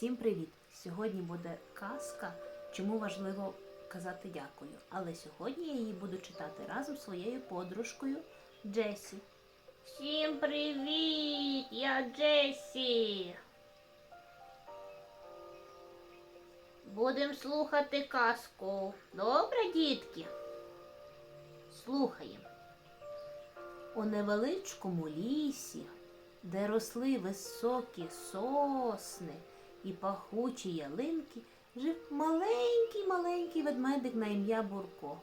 Всім привіт! Сьогодні буде казка, чому важливо казати дякую. Але сьогодні я її буду читати разом з своєю подружкою Джесі. Всім привіт! Я Джесі. Будемо слухати казку. Добре, дітки? Слухаємо. У невеличкому лісі, де росли високі сосни і пахучі ялинки, жив маленький маленький ведмедик на ім'я Бурко.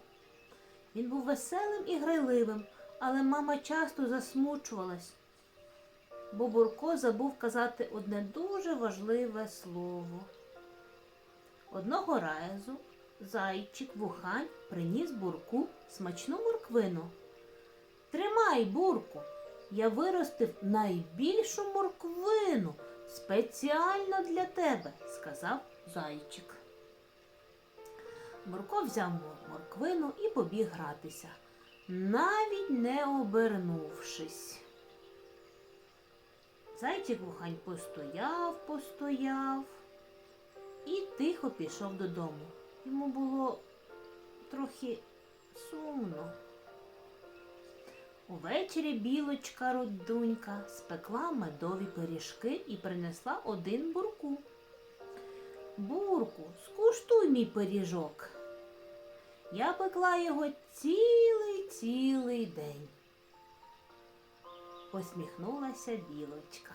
Він був веселим і грайливим, але мама часто засмучувалась, бо Бурко забув казати одне дуже важливе слово. Одного разу зайчик вухань приніс бурку смачну морквину. Тримай, бурку, я виростив найбільшу морквину спеціально для тебе, сказав зайчик. Бурко взяв морквину і побіг гратися, навіть не обернувшись. Зайчик вухань постояв, постояв і тихо пішов додому. Йому було трохи сумно. Увечері білочка родунька спекла медові пиріжки і принесла один бурку. Бурку, скуштуй мій пиріжок. Я пекла його цілий цілий день. Посміхнулася білочка.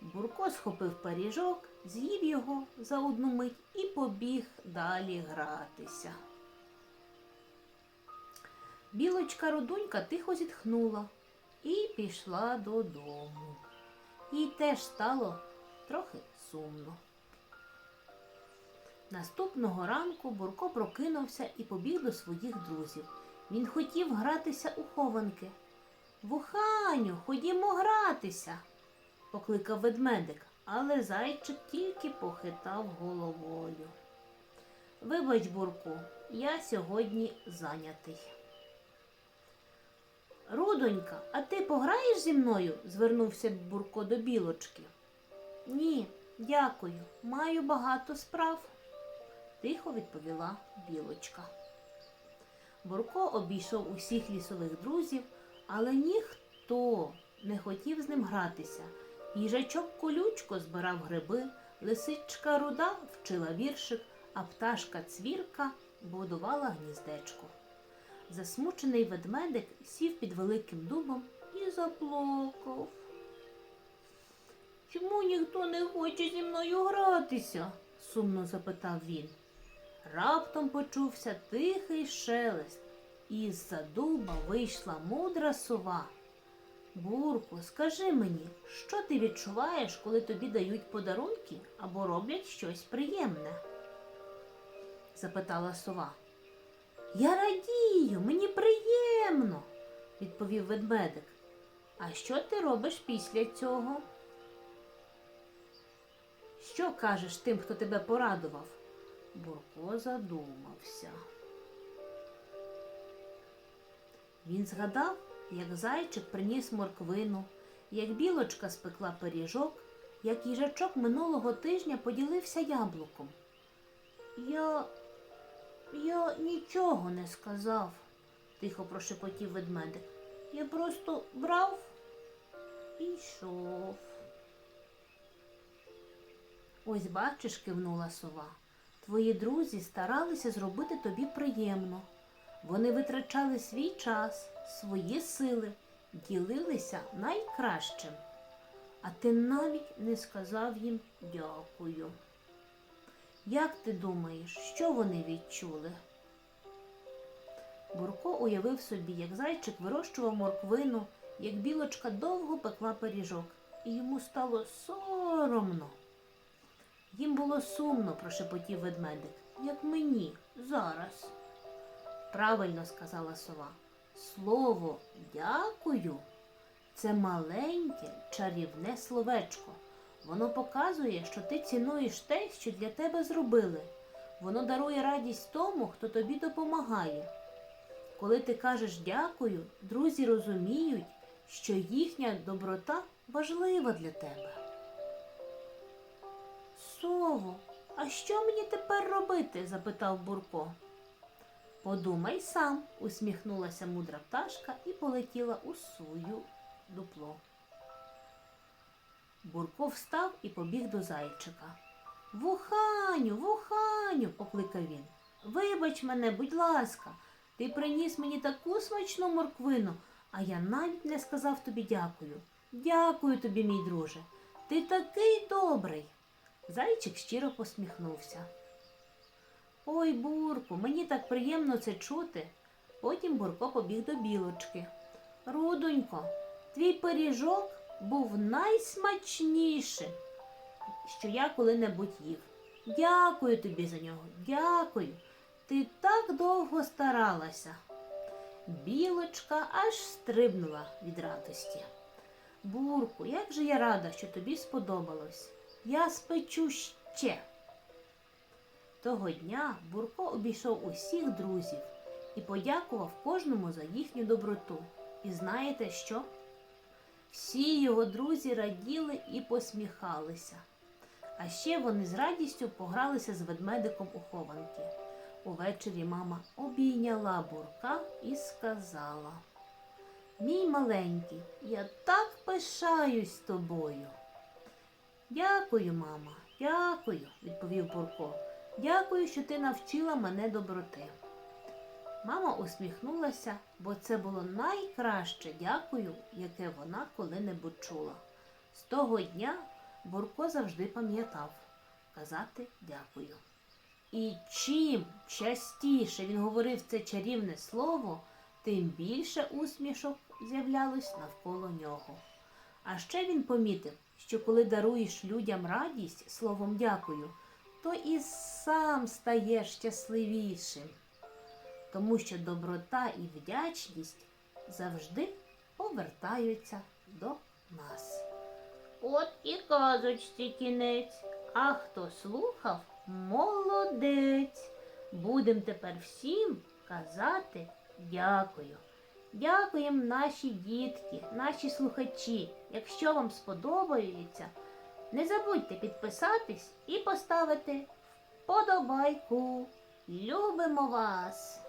Бурко схопив пиріжок, з'їв його за одну мить і побіг далі гратися. Білочка родунька тихо зітхнула і пішла додому. Їй теж стало трохи сумно. Наступного ранку Бурко прокинувся і побіг до своїх друзів. Він хотів гратися у хованки. Вуханю, ходімо гратися, покликав ведмедик, але зайчик тільки похитав головою. Вибач, Бурку, я сьогодні зайнятий. Рудонька, а ти пограєш зі мною? звернувся Бурко до білочки. Ні, дякую, маю багато справ, тихо відповіла білочка. Бурко обійшов усіх лісових друзів, але ніхто не хотів з ним гратися. Їжачок колючко збирав гриби, лисичка руда вчила віршик, а пташка цвірка будувала гніздечко. Засмучений ведмедик сів під великим дубом і заплакав. Чому ніхто не хоче зі мною гратися? сумно запитав він. Раптом почувся тихий шелест, і з-за дуба вийшла мудра сова. Бурку, скажи мені, що ти відчуваєш, коли тобі дають подарунки або роблять щось приємне? запитала сова. Я радію, мені приємно, відповів ведмедик. А що ти робиш після цього? Що кажеш тим, хто тебе порадував? Бурко задумався. Він згадав, як зайчик приніс морквину, як білочка спекла пиріжок, як їжачок минулого тижня поділився яблуком. Я я нічого не сказав, тихо прошепотів ведмедик. Я просто брав і йшов. Ось бачиш, кивнула сова. Твої друзі старалися зробити тобі приємно. Вони витрачали свій час, свої сили, ділилися найкращим. А ти навіть не сказав їм дякую. Як ти думаєш, що вони відчули? Бурко уявив собі, як зайчик вирощував морквину, як білочка довго пекла пиріжок, і йому стало соромно. Їм було сумно, прошепотів ведмедик, як мені зараз. Правильно сказала сова. Слово дякую це маленьке чарівне словечко. Воно показує, що ти цінуєш те, що для тебе зробили. Воно дарує радість тому, хто тобі допомагає. Коли ти кажеш дякую, друзі розуміють, що їхня доброта важлива для тебе. чудово. А що мені тепер робити? запитав Бурко. Подумай сам, усміхнулася мудра пташка і полетіла у свою дупло. Бурко встав і побіг до зайчика. Вуханю, вуханю, покликав він. Вибач мене, будь ласка, ти приніс мені таку смачну морквину, а я навіть не сказав тобі дякую. Дякую тобі, мій друже. Ти такий добрий. Зайчик щиро посміхнувся. Ой, Бурку, мені так приємно це чути. Потім Бурко побіг до білочки. Рудонько, твій пиріжок був найсмачнішим, що я коли-небудь їв. Дякую тобі за нього, дякую. Ти так довго старалася. Білочка аж стрибнула від радості. Бурку, як же я рада, що тобі сподобалось. Я спечу ще. Того дня Бурко обійшов усіх друзів і подякував кожному за їхню доброту. І знаєте що? Всі його друзі раділи і посміхалися. А ще вони з радістю погралися з ведмедиком у хованки. Увечері мама обійняла бурка і сказала: Мій маленький, я так пишаюсь тобою. Дякую, мама, дякую, відповів Бурко. Дякую, що ти навчила мене доброти. Мама усміхнулася, бо це було найкраще дякую, яке вона коли-небудь чула. З того дня Бурко завжди пам'ятав казати дякую. І чим частіше він говорив це чарівне слово, тим більше усмішок з'являлось навколо нього. А ще він помітив, що коли даруєш людям радість словом дякую, то і сам стаєш щасливішим, тому що доброта і вдячність завжди повертаються до нас. От і казочці кінець, а хто слухав, молодець. Будем тепер всім казати дякую. Дякуємо наші дітки, наші слухачі. Якщо вам сподобається, не забудьте підписатись і поставити вподобайку. Любимо вас!